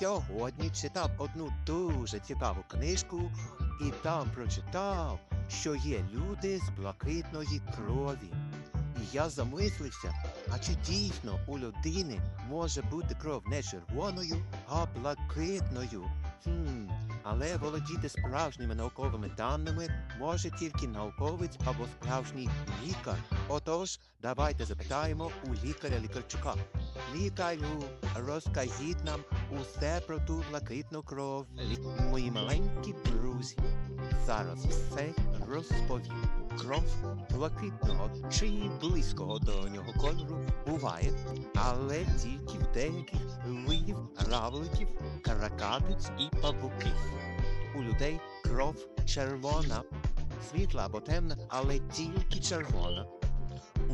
сьогодні читав одну дуже цікаву книжку і там прочитав, що є люди з блакитної крові. І я замислився, а чи дійсно у людини може бути кров не червоною, а блакитною? Хм, але володіти справжніми науковими даними може тільки науковець або справжній лікар. Отож, давайте запитаємо у лікаря лікарчука. Лікарю, розкажіть нам усе про ту блакитну кров. Мої маленькі друзі. Зараз все розповім. Кров блакитного чи близького до нього кольору буває, але тільки в деяких видів равликів, каракатиць і павуків. У людей кров червона, світла або темна, але тільки червона.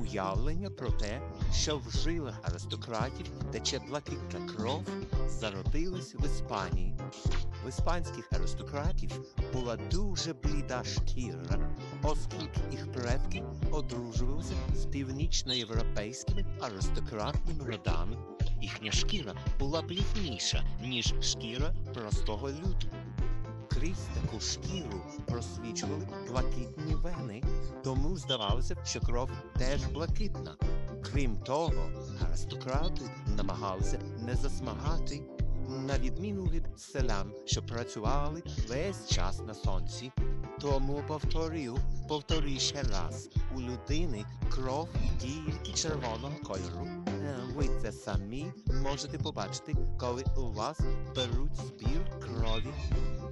Уявлення про те, що в жилах аристократів тече блакитна кров, зародилось в Іспанії. В іспанських аристократів була дуже бліда шкіра, оскільки їх предки одружувалися з північноєвропейськими аристократними родами. Їхня шкіра була блідніша, ніж шкіра простого люду. Крізь таку шкіру просвічували блакитні вени, тому здавалося, що кров теж блакитна. Крім того, аристократи намагалися не засмагати, на відміну від селян, що працювали весь час на сонці. Тому повторю, повторюю ще раз, у людини кров тільки червоного кольору. Е, Ви це самі можете побачити, коли у вас беруть збір крові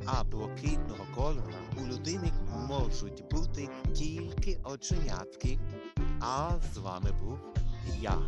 а блакитного кольору у людини можуть бути тільки оченятки. А з вами був я,